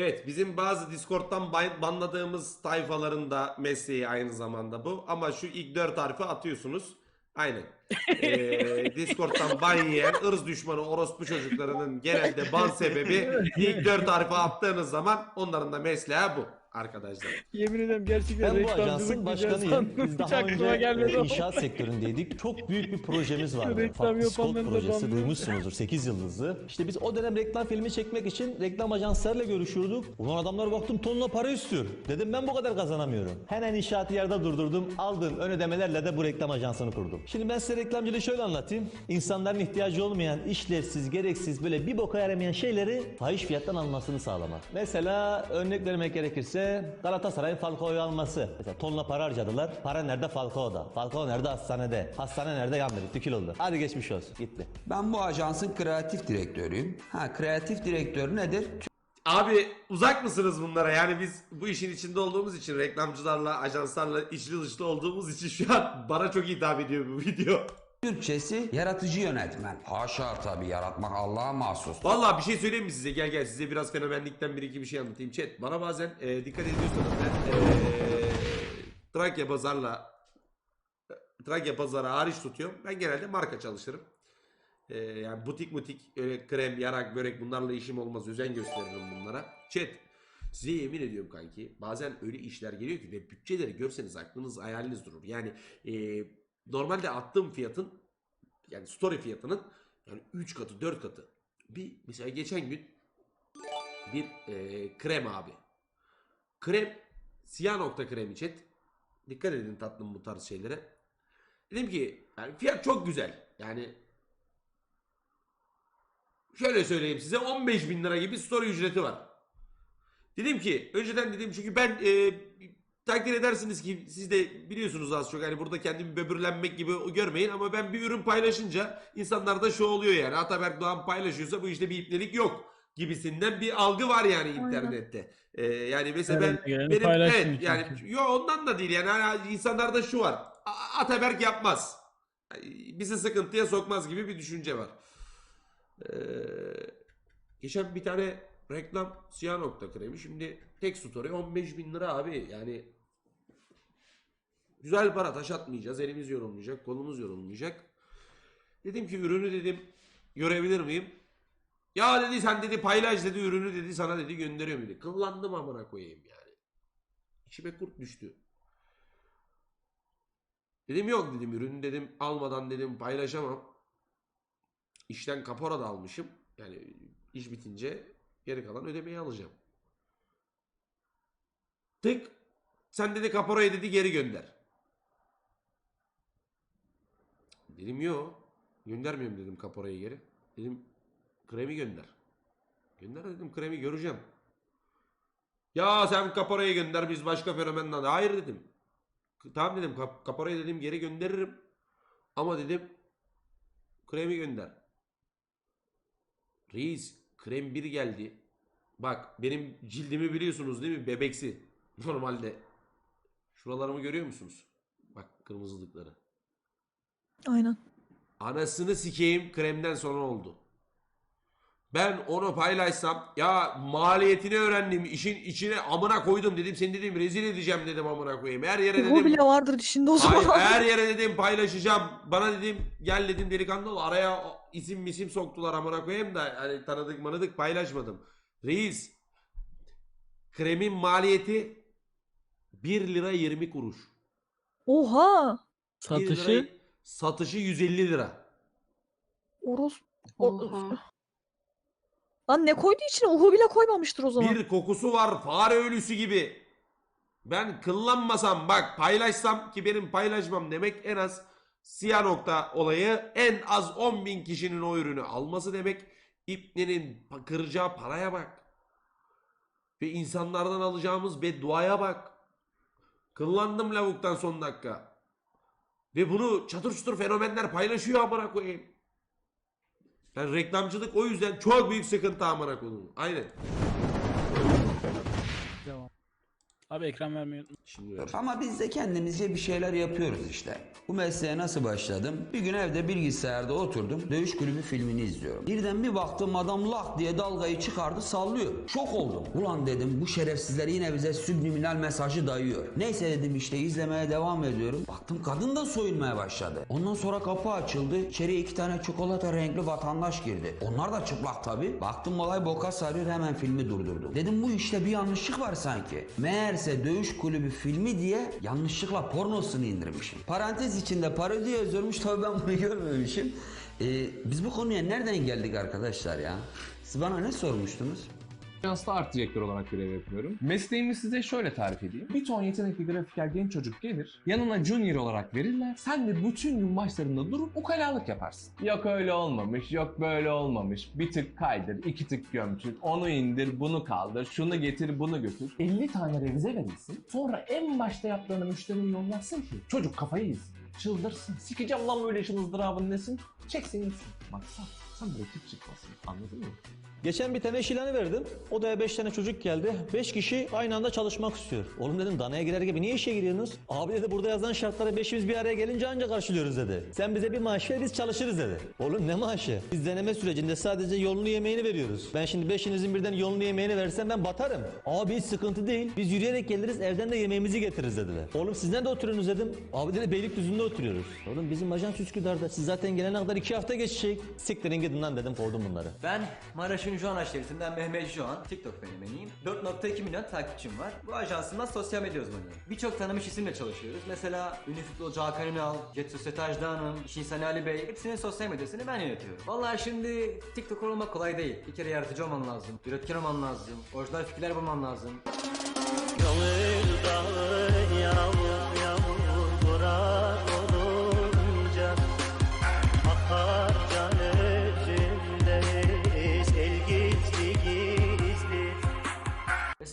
Evet bizim bazı Discord'dan ban- banladığımız tayfaların da mesleği aynı zamanda bu. Ama şu ilk dört harfi atıyorsunuz. Aynen. Ee, Discord'dan ban yiyen ırz düşmanı orospu çocuklarının genelde ban sebebi ilk dört harfi attığınız zaman onların da mesleği bu arkadaşlar. Yemin ederim gerçekten Ben bu reklamcılık ajansın başkanıyım. Biz daha önce gelmedi e, inşaat sektöründeydik. Çok büyük bir projemiz vardı. Farklı Scott projesi duymuşsunuzdur. 8 yıldızlı. İşte biz o dönem reklam filmi çekmek için reklam ajanslarıyla görüşüyorduk. Ulan adamlar baktım tonla para istiyor. Dedim ben bu kadar kazanamıyorum. Hemen inşaatı yerde durdurdum. Aldığım ön ödemelerle de bu reklam ajansını kurdum. Şimdi ben size reklamcılığı şöyle anlatayım. İnsanların ihtiyacı olmayan, işlevsiz, gereksiz, böyle bir boka yaramayan şeyleri fahiş fiyattan almasını sağlamak. Mesela örnek vermek gerekirse Galatasaray'ın Falcao'yu alması. Mesela tonla para harcadılar. Para nerede? Falcao'da. Falcao nerede? Hastanede. Hastane nerede? Yandı. Bitti kül oldu. Hadi geçmiş olsun. Gitti. Ben bu ajansın kreatif direktörüyüm. Ha kreatif direktör nedir? Abi uzak mısınız bunlara? Yani biz bu işin içinde olduğumuz için reklamcılarla, ajanslarla içli dışlı olduğumuz için şu an bana çok hitap ediyor bu video. Türkçesi yaratıcı yönetmen. Haşa tabii yaratmak Allah'a mahsus. Vallahi bir şey söyleyeyim mi size? Gel gel size biraz fenomenlikten bir iki bir şey anlatayım. Chat bana bazen e, dikkat ediyorsanız ben e, Trakya pazarla Trakya pazarı hariç tutuyorum. Ben genelde marka çalışırım. E, yani butik mutik öyle krem, yarak, börek bunlarla işim olmaz. Özen gösteririm bunlara. Chat size yemin ediyorum kanki bazen öyle işler geliyor ki ve bütçeleri görseniz aklınız hayaliniz durur. Yani e, normalde attığım fiyatın yani story fiyatının yani 3 katı 4 katı. Bir mesela geçen gün bir e, krem abi. Krem siyah nokta kremi chat. Dikkat edin tatlım bu tarz şeylere. Dedim ki yani fiyat çok güzel. Yani şöyle söyleyeyim size 15 bin lira gibi story ücreti var. Dedim ki önceden dedim çünkü ben e, takdir edersiniz ki siz de biliyorsunuz az çok hani burada kendimi böbürlenmek gibi görmeyin ama ben bir ürün paylaşınca insanlarda şu oluyor yani Ataberk Doğan paylaşıyorsa bu işte bir ipnelik yok gibisinden bir algı var yani internette. E, yani mesela Önüne ben geleni benim evet yani çünkü. yo ondan da değil yani hani insanlarda şu var. Ataberk yapmaz. Bizi sıkıntıya sokmaz gibi bir düşünce var. Ee, geçen bir tane reklam siyah nokta kremi. Şimdi tek story 15 bin lira abi. Yani güzel para taş atmayacağız. Elimiz yorulmayacak. Kolumuz yorulmayacak. Dedim ki ürünü dedim görebilir miyim? Ya dedi sen dedi paylaş dedi ürünü dedi sana dedi gönderiyorum dedi. Kıllandım amına koyayım yani. İçime kurt düştü. Dedim yok dedim ürünü dedim almadan dedim paylaşamam. İşten kapora da almışım. Yani iş bitince geri kalan ödemeyi alacağım. Tık. Sen dedi kaporayı dedi geri gönder. Dedim yok. Göndermiyorum dedim kaporayı geri. Dedim kremi gönder. Gönder dedim kremi göreceğim. Ya sen kaporayı gönder biz başka fenomenden. Hayır dedim. Tamam dedim kap- kaporayı dedim geri gönderirim. Ama dedim kremi gönder. Reis krem 1 geldi. Bak benim cildimi biliyorsunuz değil mi? Bebeksi. Normalde. Şuralarımı görüyor musunuz? Bak kırmızılıkları. Aynen. Anasını sikeyim kremden sonra oldu. Ben onu paylaşsam ya maliyetini öğrendim işin içine amına koydum dedim seni dedim rezil edeceğim dedim amına koyayım her yere Bu dedim bile vardır dişinde o Hayır, zaman. her yere dedim paylaşacağım. Bana dedim gel dedim delikanlı ol. Araya o isim misim soktular amına koyayım da hani tanıdık manıdık paylaşmadım. Reis kremin maliyeti 1 lira 20 kuruş. Oha. 1 Satışı lira- satışı 150 lira. Oros. O... Lan ne koydu içine? Uhu bile koymamıştır o zaman. Bir kokusu var fare ölüsü gibi. Ben kıllanmasam bak paylaşsam ki benim paylaşmam demek en az siyah nokta olayı en az 10 bin kişinin o ürünü alması demek. İpnenin kıracağı paraya bak. Ve insanlardan alacağımız bedduaya bak. Kıllandım lavuktan son dakika. Ve bunu çatır çutur fenomenler paylaşıyor amına koyayım. Yani reklamcılık o yüzden çok büyük sıkıntı amına koyayım. Aynen. Devam. Abi ekran vermeyi. Şimdi. Ama biz de kendimizce bir şeyler yapıyoruz işte. Bu mesleğe nasıl başladım? Bir gün evde bilgisayarda oturdum. Dövüş kulübü filmini izliyorum. Birden bir baktım adam lak diye dalgayı çıkardı sallıyor. Şok oldum. Ulan dedim bu şerefsizler yine bize subliminal mesajı dayıyor. Neyse dedim işte izlemeye devam ediyorum. Baktım kadın da soyunmaya başladı. Ondan sonra kapı açıldı. İçeriye iki tane çikolata renkli vatandaş girdi. Onlar da çıplak tabi. Baktım olay boka sarıyor hemen filmi durdurdum. Dedim bu işte bir yanlışlık var sanki. Meğerse dövüş kulübü filmi diye yanlışlıkla pornosunu indirmişim. Parantez içinde parodi yazıyormuş tabi ben bunu görmemişim. Ee, biz bu konuya nereden geldik arkadaşlar ya? Siz bana ne sormuştunuz? Ajansda art direktör olarak görev yapıyorum. Mesleğimi size şöyle tarif edeyim. Bir ton yetenekli grafiker genç çocuk gelir, yanına junior olarak verirler. Sen de bütün gün başlarında durup ukalalık yaparsın. Yok öyle olmamış, yok böyle olmamış. Bir tık kaydır, iki tık gömçür, onu indir, bunu kaldır, şunu getir, bunu götür. 50 tane revize verilsin. Sonra en başta yaptığını müşteriye yollarsın ki çocuk kafayı yesin. Çıldırsın. Sikeceğim lan böyle işin ızdırabını desin. Çeksin gitsin. Maksat sen rakip çıkmasın. Anladın mı? Geçen bir tane iş ilanı verdim. Odaya 5 tane çocuk geldi. 5 kişi aynı anda çalışmak istiyor. Oğlum dedim danaya girer gibi niye işe giriyorsunuz? Abi dedi burada yazan şartları beşimiz bir araya gelince ancak karşılıyoruz dedi. Sen bize bir maaş ver biz çalışırız dedi. Oğlum ne maaşı? Biz deneme sürecinde sadece yolunu yemeğini veriyoruz. Ben şimdi beşinizin birden yolunu yemeğini versem ben batarım. Abi hiç sıkıntı değil. Biz yürüyerek geliriz evden de yemeğimizi getiririz dediler. Oğlum siz nerede oturuyorsunuz dedim. Abi dedi Beylikdüzü'nde oturuyoruz. Oğlum bizim ajans Üsküdar'da. Siz zaten gelene kadar iki hafta geçecek. Siktirin gidin lan dedim kovdum bunları. Ben Maraş'ın Juan şeritinden Mehmet Juan, TikTok fenomeniyim. 4.2 milyon takipçim var. Bu ajansımda sosyal medya uzmanıyım. Birçok tanınmış isimle çalışıyoruz. Mesela ünlü futbolcu Hakan Ünal, Jet Sosyete Hanım, İş İnsanı Ali Bey. Hepsinin sosyal medyasını ben yönetiyorum. Vallahi şimdi TikTok olmak kolay değil. Bir kere yaratıcı olman lazım, üretken olman lazım, orijinal fikirler bulman lazım.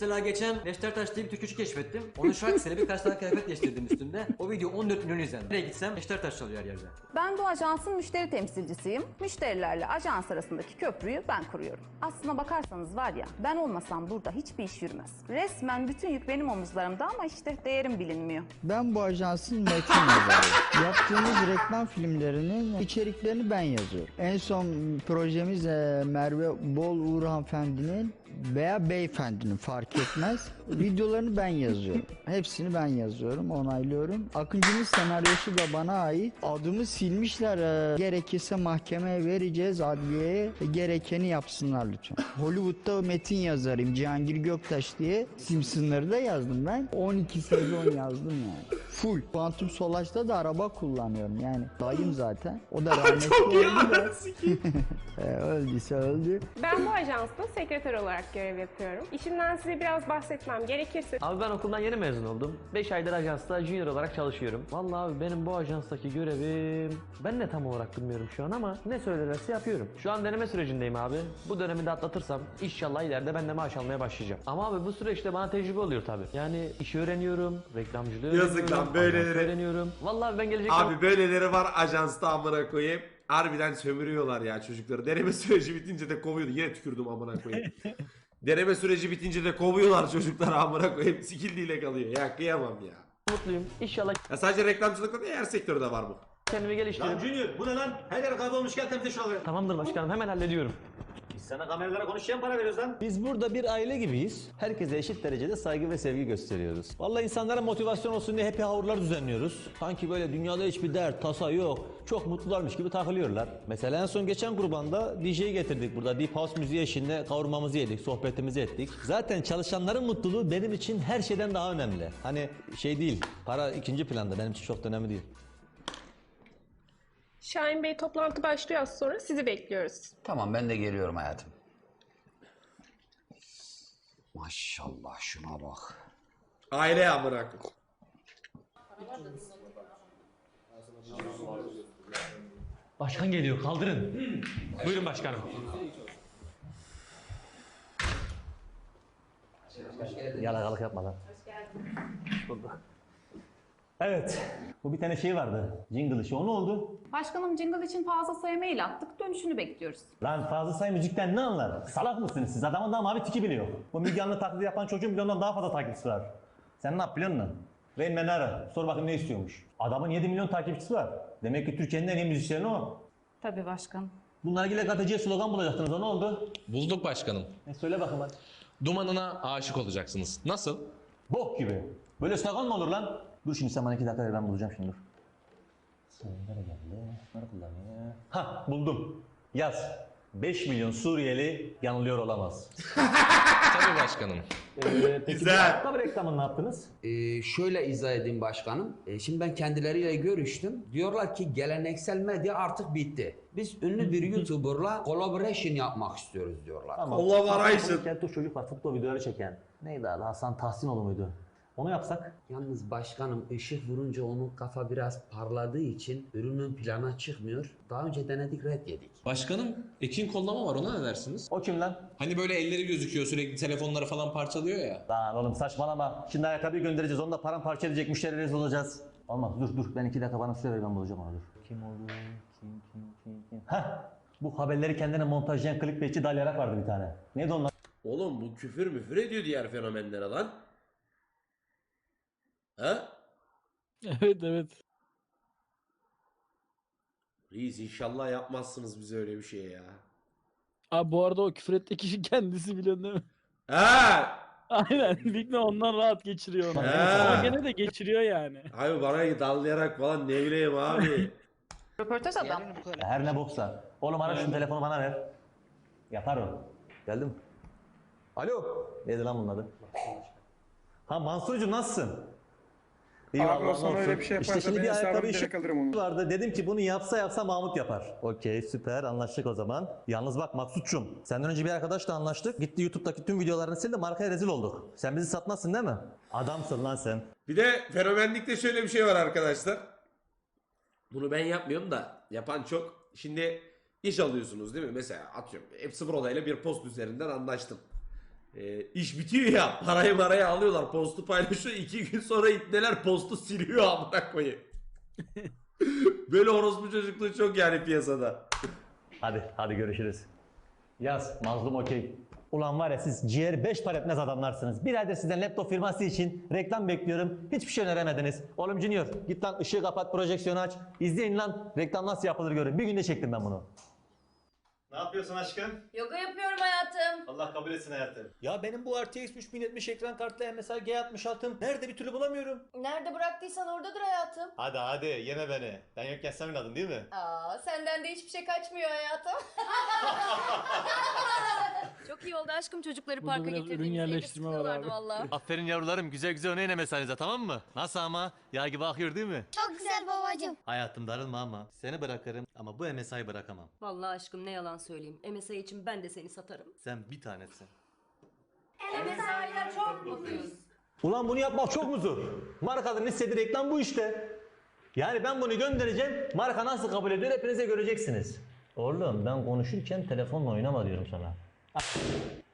Mesela geçen Neşter Taş diye bir türkücü keşfettim. Onun şarkısıyla birkaç tane kıyafet değiştirdim üstünde. O video 14 milyon izlendi. Nereye gitsem Neşter Taş çalıyor her yerde. Ben bu ajansın müşteri temsilcisiyim. Müşterilerle ajans arasındaki köprüyü ben kuruyorum. Aslına bakarsanız var ya ben olmasam burada hiçbir iş yürümez. Resmen bütün yük benim omuzlarımda ama işte değerim bilinmiyor. Ben bu ajansın metin yazarıyım. Yaptığımız reklam filmlerinin içeriklerini ben yazıyorum. En son projemiz e, Merve Bol Uğur hanımefendinin veya beyefendinin fark etmez. Videolarını ben yazıyorum. Hepsini ben yazıyorum, onaylıyorum. Akıncı'nın senaryosu da bana ait. Adımı silmişler. Gerekirse mahkemeye vereceğiz adliyeye. E, Gerekeni yapsınlar lütfen. Hollywood'da metin yazarıyım. Cihangir Göktaş diye. Simpsonları da yazdım ben. 12 sezon yazdım yani. Full. Quantum Solaç'ta da araba kullanıyorum yani. Dayım zaten. O da rahmetli Çok iyi oldu. E, öldüyse öldü. Ben bu ajansta sekreter olarak görev yapıyorum. İşimden size biraz bahsetmem gerekirse Abi ben okuldan yeni mezun oldum. 5 aydır ajansta junior olarak çalışıyorum. Vallahi abi benim bu ajanstaki görevim... Ben de tam olarak bilmiyorum şu an ama ne söylerlerse yapıyorum. Şu an deneme sürecindeyim abi. Bu dönemi de atlatırsam inşallah ileride ben de maaş almaya başlayacağım. Ama abi bu süreçte bana tecrübe oluyor tabii. Yani işi öğreniyorum, reklamcılığı Yazık öğreniyorum, lan, böyleleri- öğreniyorum. Vallahi ben gelecek Abi böyleleri var ajansta amına koyayım. Harbiden sömürüyorlar ya çocukları. Deneme süreci bitince de kovuyordu. Yine tükürdüm amına koyayım. Deneme süreci bitince de kovuyorlar çocukları amına koyayım. Sikildiğiyle kalıyor. Ya kıyamam ya. mutluyum. İnşallah Ya sadece reklamcılıkta değil her sektörde var bu. kendimi geliştirip... Junior bu ne lan? Her yer kaybolmuş gel temizle şuraları. Tamamdır başkanım hemen hallediyorum. Biz sana kameralara konuşacağım para veriyoruz lan. Biz burada bir aile gibiyiz. Herkese eşit derecede saygı ve sevgi gösteriyoruz. Vallahi insanlara motivasyon olsun diye happy hour'lar düzenliyoruz. Sanki böyle dünyada hiçbir dert, tasa yok. Çok mutlularmış gibi takılıyorlar. Mesela en son geçen kurbanda DJ'yi getirdik burada. Deep House müziği eşliğinde kavurmamızı yedik, sohbetimizi ettik. Zaten çalışanların mutluluğu benim için her şeyden daha önemli. Hani şey değil, para ikinci planda benim için çok önemli değil. Şahin Bey toplantı başlıyor az sonra sizi bekliyoruz. Tamam ben de geliyorum hayatım. Maşallah şuna bak. Aile amına. Başkan geliyor kaldırın. Buyurun başkanım. Yalakalık yapma lan. Bulduk. Evet. Bu bir tane şey vardı. Jingle işi. O ne oldu? Başkanım jingle için fazla sayı mail attık. Dönüşünü bekliyoruz. Lan fazla say müzikten ne anlar? Salak mısınız siz? Adamın daha mavi tiki bile yok. Bu Müge Anlı taklidi yapan çocuğun bile ondan daha fazla takipçisi var. Sen ne yap biliyor musun? Rain Man'i ara. Sor bakayım ne istiyormuş. Adamın 7 milyon takipçisi var. Demek ki Türkiye'nin en iyi müzisyeni o. Tabii başkanım. Bunlar ile gazeteciye slogan bulacaktınız. O ne oldu? Bulduk başkanım. E söyle bakayım hadi. Dumanına aşık olacaksınız. Nasıl? Bok gibi. Böyle slogan mı olur lan? Dur şimdi sen bana iki dakika ver ben bulacağım şimdi dur. Nereye geldi? Nerede kullanıyor? Ha buldum. Yaz. 5 milyon Suriyeli yanılıyor olamaz. Tabii başkanım. Ee, peki Güzel. bu ayakkabı reklamını ne yaptınız? Ee, şöyle izah edeyim başkanım. Ee, şimdi ben kendileriyle görüştüm. Diyorlar ki geleneksel medya artık bitti. Biz ünlü bir YouTuber'la collaboration yapmak istiyoruz diyorlar. Tamam. Collaboration. Keltoş çocuk var futbol videoları çeken. Neydi adı? Hasan Tahsinoğlu muydu? Onu yapsak? Yalnız başkanım ışık vurunca onun kafa biraz parladığı için ürünün plana çıkmıyor. Daha önce denedik red yedik. Başkanım Ekin kollama var ona ne dersiniz? O kim lan? Hani böyle elleri gözüküyor sürekli telefonları falan parçalıyor ya. Lan oğlum saçmalama. Şimdi ayakkabıyı göndereceğiz. Onu da paramparça edecek müşteri rezil olacağız. Olmaz dur dur. Ben iki dakika bana süre ver ben bulacağım onu dur. Kim oldu? Kim kim kim kim? Heh. Bu haberleri kendine montajlayan clickbaitçi dalyarak vardı bir tane. Neydi onlar? Oğlum bu küfür müfür ediyor diğer fenomenlere lan. Ha? Evet evet. Reis inşallah yapmazsınız bize öyle bir şey ya. Abi bu arada o küfür ettiği kişi kendisi biliyorsun değil mi? Ha! Aynen. Big Ne ondan rahat geçiriyor onu. Ha. Ama gene de geçiriyor yani. Abi bana dallayarak falan ne bileyim abi. Röportaj adam. Her ne boksa. Oğlum ara şunu telefonu bana ver. Yapar o. Geldi mi? Alo. Neydi lan bunun adı? Ha Mansurcuğum nasılsın? İyi Abi vallahi, o sana ne öyle bir şey İşte yaparsa şimdi ben bir ayakkabı işi alırım onu. vardı. Dedim ki bunu yapsa yapsa Mahmut yapar. Okey süper anlaştık o zaman. Yalnız bak Maksut'cum senden önce bir arkadaşla anlaştık. Gitti YouTube'daki tüm videolarını sildi markaya rezil olduk. Sen bizi satmazsın değil mi? Adamsın lan sen. Bir de fenomenlikte şöyle bir şey var arkadaşlar. Bunu ben yapmıyorum da yapan çok. Şimdi iş alıyorsunuz değil mi? Mesela atıyorum hepsi ile bir post üzerinden anlaştım. Ee, iş bitiyor ya parayı marayı alıyorlar postu paylaşıyor iki gün sonra itneler postu siliyor amına koyayım. Böyle orospu çocukluğu çok yani piyasada. Hadi hadi görüşürüz. Yaz mazlum okey. Ulan var ya siz ciğer 5 para etmez adamlarsınız. Bir aydır sizden laptop firması için reklam bekliyorum. Hiçbir şey öneremediniz. Oğlum Junior git lan ışığı kapat projeksiyonu aç. İzleyin lan reklam nasıl yapılır görün. Bir günde çektim ben bunu. Ne yapıyorsun aşkım? Yoga yapıyorum hayatım. Allah kabul etsin hayatım. Ya benim bu RTX 3070 ekran kartlı MSI G66'm nerede bir türlü bulamıyorum. Nerede bıraktıysan oradadır hayatım. Hadi hadi yeme beni. Ben yokken sen oynadın değil mi? Aa, senden de hiçbir şey kaçmıyor hayatım. Çok iyi oldu aşkım çocukları Burada parka biraz ürün getirdiğiniz. yerleştirme var abi. Valla. Aferin yavrularım güzel güzel oynayın MSI'nize tamam mı? Nasıl ama? Yağ gibi akıyor değil mi? Çok güzel babacığım. Hayatım darılma ama seni bırakırım ama bu MSI'yi bırakamam. Vallahi aşkım ne yalan söyleyeyim. MSI için ben de seni satarım. Sen bir tanesin. MSI'yle çok mutluyuz. Ulan bunu yapmak çok mu zor? Markanın istediği reklam bu işte. Yani ben bunu göndereceğim. Marka nasıl kabul ediyor hepinize göreceksiniz. Oğlum ben konuşurken telefonla oynama diyorum sana.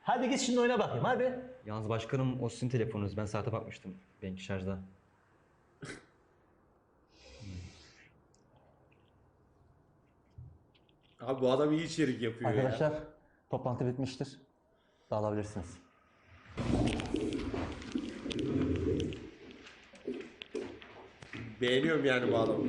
Hadi git şimdi oyna bakayım hadi. Yalnız başkanım o sizin telefonunuz. Ben saate bakmıştım. Benimki şarjda. Abi bu adam iyi içerik yapıyor ya. Arkadaşlar toplantı bitmiştir. Dağılabilirsiniz. Beğeniyorum yani bu adamı.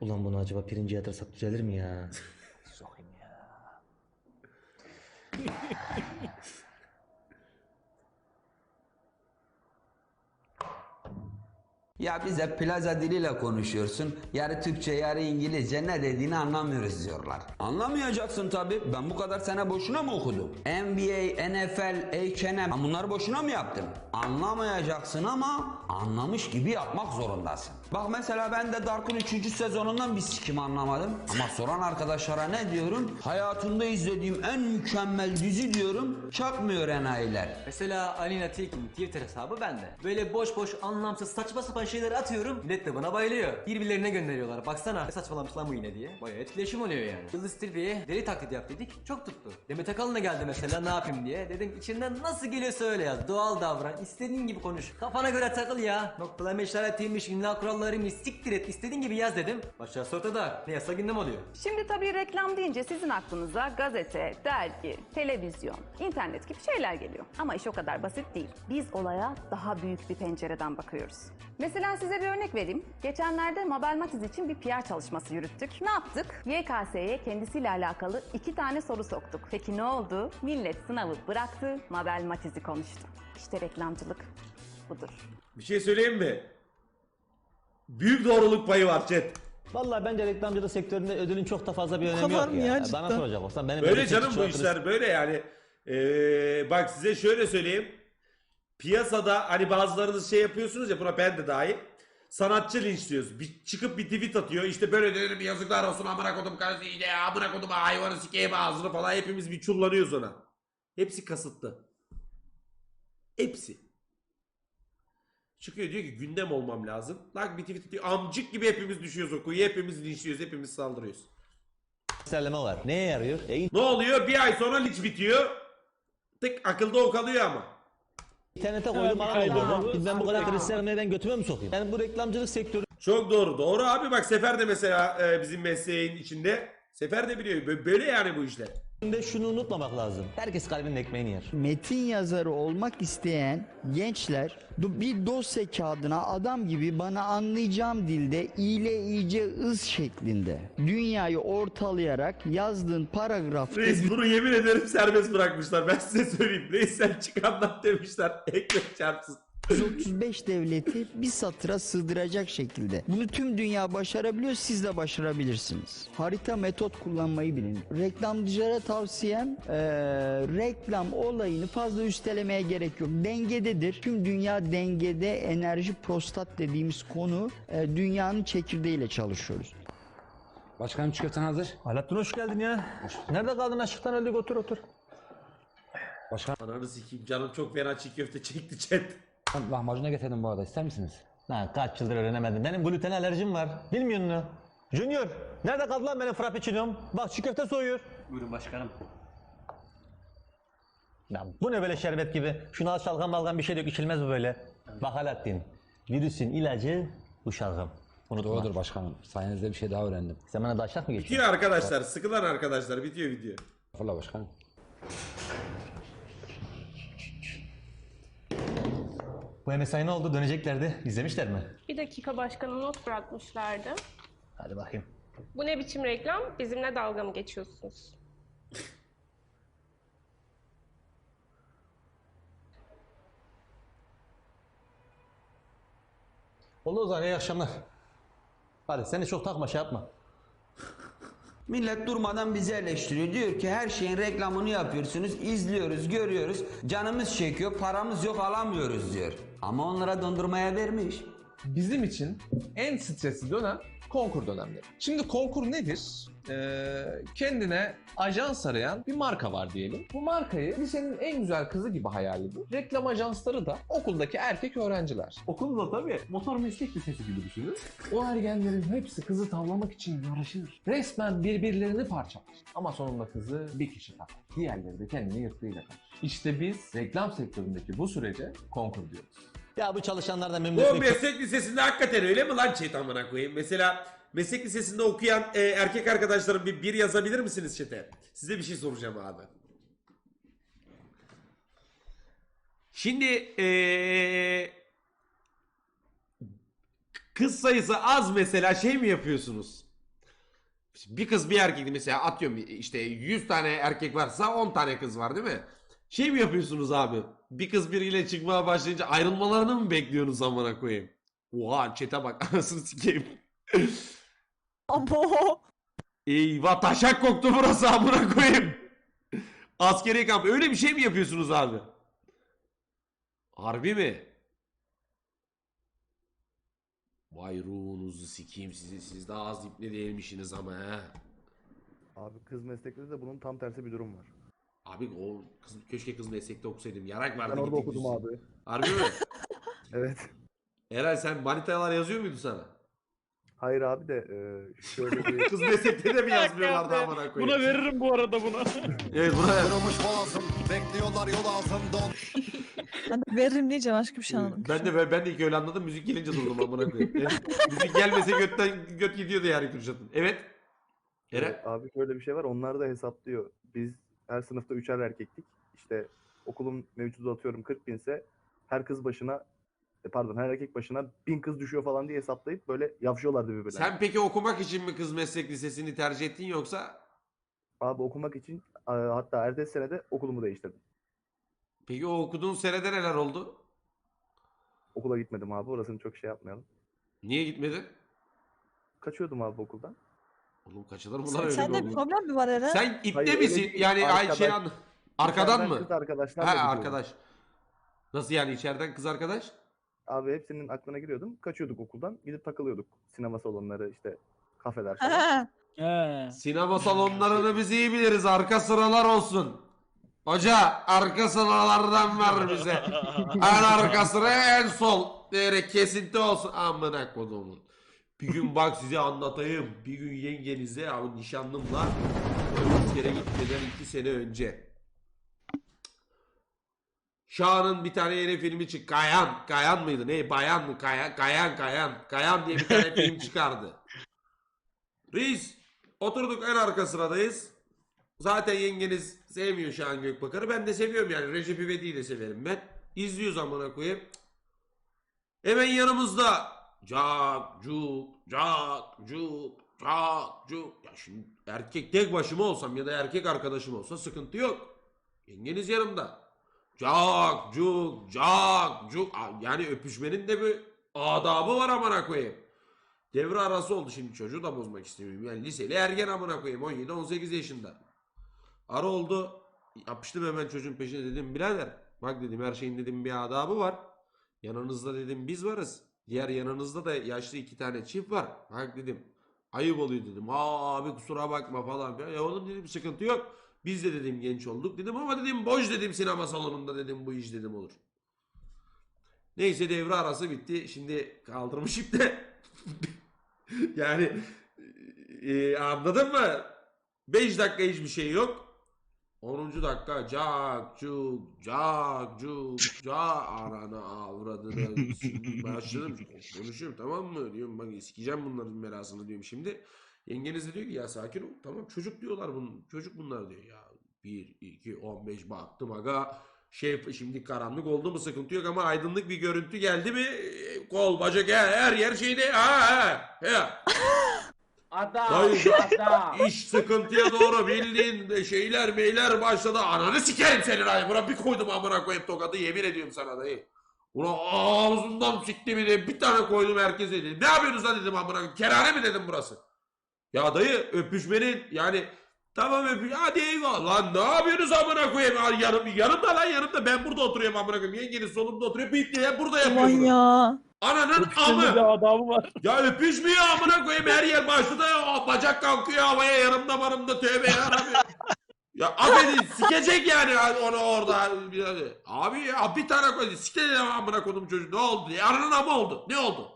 Ulan bunu acaba pirinci yatırsak düzelir mi ya? Sokayım ya. Ya bize plaza diliyle konuşuyorsun. Yarı Türkçe yarı İngilizce ne dediğini anlamıyoruz diyorlar. Anlamayacaksın tabi. Ben bu kadar sene boşuna mı okudum? NBA, NFL, H&M bunları boşuna mı yaptım? Anlamayacaksın ama anlamış gibi yapmak zorundasın. Bak mesela ben de Dark'ın 3. sezonundan bir sikim anlamadım. Ama soran arkadaşlara ne diyorum? Hayatımda izlediğim en mükemmel dizi diyorum. Çakmıyor enayiler. Mesela Alina Tilki'nin Twitter hesabı bende. Böyle boş boş anlamsız saçma sapan şeyler atıyorum. Millet de buna bayılıyor. Birbirlerine gönderiyorlar. Baksana saçmalamış lan bu yine diye. Bayağı etkileşim oluyor yani. Yıldız Tilbe'ye deli taklidi yap dedik. Çok tuttu. Demet Akalın'a geldi mesela ne yapayım diye. Dedim içinden nasıl geliyorsa öyle yaz. Doğal davran. istediğin gibi konuş. Kafana göre takıl Aptal ya. Noktalama işaretiymiş, imla kurallarıymış, siktir et istediğin gibi yaz dedim. Başarısı ortada. Ne yasa gündem oluyor. Şimdi tabii reklam deyince sizin aklınıza gazete, dergi, televizyon, internet gibi şeyler geliyor. Ama iş o kadar basit değil. Biz olaya daha büyük bir pencereden bakıyoruz. Mesela size bir örnek vereyim. Geçenlerde Mabel Matiz için bir PR çalışması yürüttük. Ne yaptık? YKS'ye kendisiyle alakalı iki tane soru soktuk. Peki ne oldu? Millet sınavı bıraktı, Mabel Matiz'i konuştu. İşte reklamcılık budur. Bir şey söyleyeyim mi? Büyük doğruluk payı var chat. Vallahi bence reklamcılık sektöründe ödülün çok da fazla bir önemi kadar yok mı ya. ya Bana cidden? soracak olsan benim Böyle öyle canım bu çekici işler böyle yani. Ee, bak size şöyle söyleyeyim. Piyasada hani bazılarınız şey yapıyorsunuz ya buna ben de dahil. Sanatçı linçliyoruz. Bir, çıkıp bir tweet atıyor. İşte böyle dedim yazıklar olsun amına kodum karısı iyice ya amına kodum hayvanı sikeyim ağzını falan hepimiz bir çullanıyoruz ona. Hepsi kasıtlı. Hepsi. Çıkıyor diyor ki gündem olmam lazım. Lan bir tweet atıyor. Amcık gibi hepimiz düşüyoruz o kuyuya. Hepimiz linçliyoruz. Hepimiz saldırıyoruz. gösterleme var. Neye yarıyor? E, Ne oluyor? Bir ay sonra linç bitiyor. Tık akılda o kalıyor ama. internete koydum alalım. kaydırma. Ben bu kadar ben götüme mi sokayım? Yani bu reklamcılık sektörü Çok doğru. Doğru abi bak Sefer de mesela e, bizim mesleğin içinde. Sefer de biliyor. Bö- Böyle yani bu işler. De şunu unutmamak lazım. Herkes kalbinin ekmeğini yer. Metin yazarı olmak isteyen gençler do- bir dosya kağıdına adam gibi bana anlayacağım dilde iyile iyice ız şeklinde dünyayı ortalayarak yazdığın paragrafta Reis bunu yemin ederim serbest bırakmışlar. Ben size söyleyeyim. Reis sen çık anlat demişler. Ekmek çarpsın. 135 devleti bir satıra sığdıracak şekilde. Bunu tüm dünya başarabiliyor, siz de başarabilirsiniz. Harita metot kullanmayı bilin. Reklamcılara tavsiyem eee, reklam olayını fazla üstelemeye gerek yok. Dengededir. Tüm dünya dengede enerji prostat dediğimiz konu eee, dünyanın çekirdeğiyle çalışıyoruz. Başkanım çikolatan hazır. Alaaddin hoş geldin ya. Nerede kaldın aşıktan öldük otur otur. Ananı sikeyim canım çok fena çiğ köfte çekti chat. Ben lahmacuna getirdim bu arada ister misiniz? Lan kaç yıldır öğrenemedim. Benim gluten alerjim var. Bilmiyor musun? Junior, nerede kaldı lan benim frappuccino'm? Bak çiğ köfte soğuyor. Buyurun başkanım. Ya bu ne böyle şerbet gibi? Şuna az şalgam balgam bir şey dök içilmez bu böyle. Bak Alaaddin, virüsün ilacı bu şalgam. Unutma. Doğrudur başkanım. Sayenizde bir şey daha öğrendim. Sen bana daşak mı geçiyorsun? Bitiyor arkadaşlar. Sıkılan arkadaşlar. Bitiyor video. Fırla başkanım. Bu MSI ne oldu? Döneceklerdi. İzlemişler mi? Bir dakika başkanım not bırakmışlardı. Hadi bakayım. Bu ne biçim reklam? Bizimle dalga mı geçiyorsunuz? Oldu o zaman iyi akşamlar. Hadi seni çok takma şey yapma. Millet durmadan bizi eleştiriyor. Diyor ki her şeyin reklamını yapıyorsunuz, izliyoruz, görüyoruz. Canımız çekiyor, paramız yok alamıyoruz diyor. Ama onlara dondurmaya vermiş. Bizim için en stresli dönem konkur dönemleri. Şimdi konkur nedir? Ee, kendine ajans arayan bir marka var diyelim. Bu markayı lisenin en güzel kızı gibi hayal edin. Reklam ajansları da okuldaki erkek öğrenciler. Okulda tabii motor meslek lisesi gibi düşünün. O ergenlerin hepsi kızı tavlamak için yarışır. Resmen birbirlerini parçalar. Ama sonunda kızı bir kişi takar. Diğerleri de kendini yırtığıyla kalır. İşte biz reklam sektöründeki bu sürece konkur diyoruz. Ya bu çalışanlardan memnun Bu meslek lisesinde hakikaten öyle mi lan chat amına koyayım? Mesela meslek lisesinde okuyan e, erkek arkadaşlarım bir, bir yazabilir misiniz chat'e? Size bir şey soracağım abi. Şimdi eee kız sayısı az mesela şey mi yapıyorsunuz? Bir kız bir erkek mesela atıyorum işte 100 tane erkek varsa 10 tane kız var değil mi? Şey mi yapıyorsunuz abi? Bir kız biriyle çıkmaya başlayınca ayrılmalarını mı bekliyorsunuz amına koyayım? Oha çete bak anasını sikeyim. Abo. Eyvah taşak koktu burası amına koyayım. Askeri kamp öyle bir şey mi yapıyorsunuz abi? Harbi mi? Vay ruhunuzu sikeyim sizi siz daha az iple değilmişsiniz ama he. Abi kız meslekleri de bunun tam tersi bir durum var. Abi o kız, keşke kız meslekte okusaydım. Yarak vardı. Ben orada gittik okudum biz. abi. Harbi mi? Evet. Eray sen manitalar yazıyor muydu sana? Hayır abi de e, şöyle bir... Kız meslekte de mi yazmıyorlardı amına koyayım? Buna veririm bu arada buna. Evet buna boğazım, bekliyorlar yol altında. Ben de veririm diyeceğim başka bir şey anladım. Ben de ben de ilk öyle anladım. Müzik gelince durdum amına koyayım. Evet. Müzik gelmese götten göt gidiyordu yani Kürşat'ın. Evet. Eren. Evet, abi şöyle bir şey var. Onlar da hesaplıyor. Biz her sınıfta üçer erkektik. İşte okulun mevcudu atıyorum 40 binse her kız başına pardon her erkek başına bin kız düşüyor falan diye hesaplayıp böyle yavşıyorlardı birbirlerine. Sen peki okumak için mi kız meslek lisesini tercih ettin yoksa? Abi okumak için e, hatta ertesi sene de okulumu değiştirdim. Peki o okuduğun senede neler oldu? Okula gitmedim abi. Orasını çok şey yapmayalım. Niye gitmedin? Kaçıyordum abi okuldan. Oğlum kaçılır mı lan Sen, öyle sende bir problem mi var Eren? Sen ipte Hayır, öyle misin? değil. Yani ay şey Arkadaş- an... Arkadan mı? Kız arkadaşlarla Ha arkadaş. Nasıl yani içeriden kız arkadaş? Abi hepsinin aklına giriyordum. Kaçıyorduk okuldan. Gidip takılıyorduk. Sinema salonları işte kafeler falan. Ha. He. Sinema salonlarını biz iyi biliriz. Arka sıralar olsun. Hoca arka sıralardan ver bize. en arka sıra en sol. Diyerek kesinti olsun. Amına kodumun. Bir gün bak size anlatayım. Bir gün yengenize abi nişanlımla askere gitmeden iki sene önce. Şahan'ın bir tane yeni filmi çıktı. Kayan. Kayan mıydı? Ne? Bayan mı? Kayan. Kayan. Kayan. Kayan diye bir tane film çıkardı. Reis oturduk en arka sıradayız. Zaten yengeniz sevmiyor Şahan Gökbakar'ı. Ben de seviyorum yani. Recep İvedik'i de severim ben. İzliyoruz amına koyayım. Hemen yanımızda cak cuk cak cuk cak cuk. Ya şimdi erkek tek başıma olsam ya da erkek arkadaşım olsa sıkıntı yok. Yengeniz yanımda. Cak cuk cak cuk. Yani öpüşmenin de bir adabı var amına koyayım. Devre arası oldu şimdi çocuğu da bozmak istemiyorum. Yani liseli ergen amına koyayım 17-18 yaşında. Ara oldu. Yapıştım hemen çocuğun peşine dedim birader. Bak dedim her şeyin dedim bir adabı var. Yanınızda dedim biz varız. Diğer yanınızda da yaşlı iki tane çift var. Bak dedim. Ayıp oluyor dedim. Aa abi kusura bakma falan. Ya oğlum dedim sıkıntı yok. Biz de dedim genç olduk dedim ama dedim boş dedim sinema salonunda dedim bu iş dedim olur. Neyse devre arası bitti. Şimdi kaldırmış ipte. yani e, anladın mı? 5 dakika hiçbir şey yok. 10. dakika cak cuk cak cuk cak ananı avradını başladım konuşuyorum tamam mı diyorum bak sikeceğim bunların merasını diyorum şimdi yengeniz de diyor ki ya sakin ol tamam çocuk diyorlar bunun çocuk bunlar diyor ya 1 2 15 baktım aga şey şimdi karanlık oldu mu sıkıntı yok ama aydınlık bir görüntü geldi mi kol bacak her, her yer şeyde ha ha ha Adam, Dayı adam. iş sıkıntıya doğru bildiğin şeyler meyler başladı. Ananı sikerim senin ay. Buna bir koydum amına koyup tokadı yemin ediyorum sana dayı. Ulan ağzından sikti bir bir tane koydum herkese dedim. Ne yapıyorsunuz lan dedim amına koyayım. Kerane mi dedim burası? Ya dayı öpüşmenin yani tamam öpüş hadi eyvallah lan ne yapıyorsunuz amına koyayım Ay, yanım, yanımda lan yanımda ben burada oturuyorum amına koyayım yengeniz solumda oturuyor bir de burada yapıyor Aman bunu. ya. Ananın amı. adabı var. Ya öpüşmüyor amına koyayım her yer başladı ya bacak kalkıyor havaya yanımda varımda tövbe yarabbim. ya affedin sikecek yani onu orada. Abi ya bir tane koydu sikecek amına koydum çocuğu ne oldu diye. Ananın amı oldu ne oldu?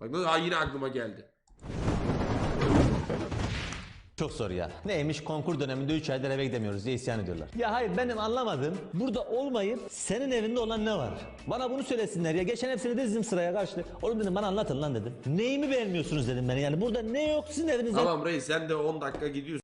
Bak ha, yine aklıma geldi. Çok zor ya. Neymiş konkur döneminde 3 aydır eve gidemiyoruz diye isyan ediyorlar. Ya hayır benim anlamadığım burada olmayıp senin evinde olan ne var? Bana bunu söylesinler ya. Geçen hepsini dizdim sıraya karşı. Oğlum dedim bana anlatın lan dedim. Neyimi beğenmiyorsunuz dedim ben yani. Burada ne yok sizin evinizde? Tamam reis sen de 10 dakika gidiyorsun.